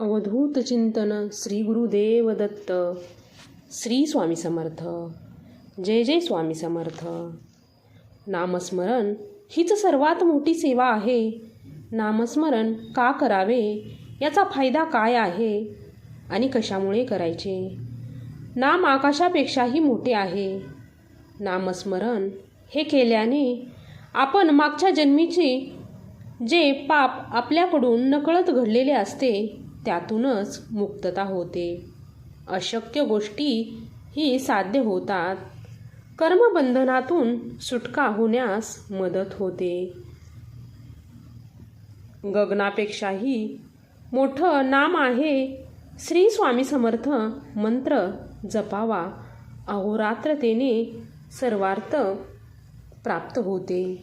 अवधूत चिंतन श्री गुरुदेव दत्त. श्री स्वामी समर्थ. जय जय स्वामी समर्थ. नामस्मरण हीच सर्वात मोठी सेवा आहे. नामस्मरण का करावे? याचा फायदा काय आहे? आणि कशामुळे करायचे? नाम आकाशापेक्षाही मोठे आहे. नामस्मरण हे केल्याने आपण मागच्या जन्मीचे जे पाप आपल्याकडून नकळत घडलेले असते त्यातूनच मुक्तता होते. अशक्य गोष्टी ही साध्य होतात. कर्मबंधनातून सुटका होण्यास मदत होते. गगनापेक्षाही मोठं नाम आहे श्री स्वामी समर्थ मंत्र जपावा अहोरात्रतेने सर्वार्थ प्राप्त होते.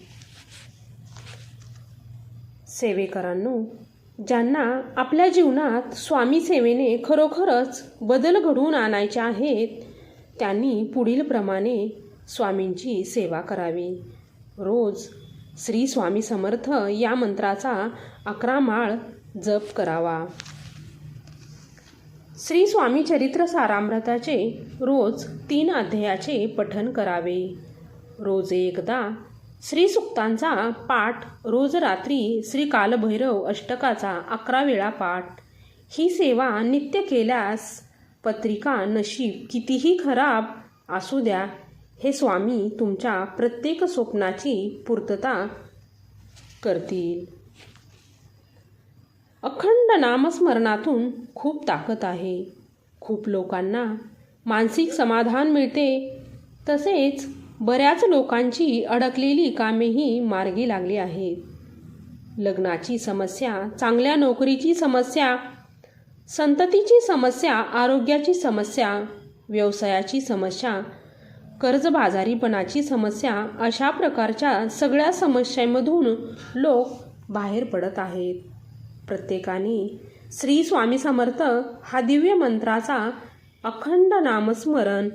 सेवेकरांनो ज्यांना आपल्या जीवनात स्वामी सेवेने खरोखरच बदल घडवून आणायचे आहेत त्यांनी पुढील प्रमाणे स्वामींची सेवा करावी. रोज श्री स्वामी समर्थ या मंत्राचा अकरा माळ जप करावा. श्री स्वामी चरित्र सारामृताचे रोज तीन अध्यायाचे पठन करावे. रोज एकदा श्री सुक्तांचा पाठ रोज रात्री श्री कालभैरव अष्टकाचा अकरा वेळा पाठ. ही सेवा नित्य केल्यास पत्रिका नशीब कितीही खराब असू द्या हे स्वामी तुमच्या प्रत्येक स्वप्नाची पूर्तता करतील. अखंड नामस्मरणातून खूप ताकद आहे. खूप लोकांना मानसिक समाधान मिळते. तसेच बऱ्याच लोकांची अडकलेली कामेही मार्गी लागली आहेत. लग्नाची समस्या चांगल्या नोकरीची समस्या संततीची समस्या आरोग्याची समस्या व्यवसायाची समस्या कर्जबाजारीपणाची समस्या अशा प्रकारच्या सगळ्या समस्यांमधून लोक बाहेर पडत आहेत. प्रत्येकाने श्री स्वामी समर्थ हा दिव्य मंत्राचा अखंड नामस्मरण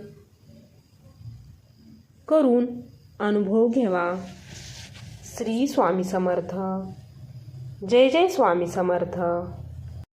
करून अनुभव घ्यावा श्री स्वामी समर्थ. जय जय स्वामी समर्थ.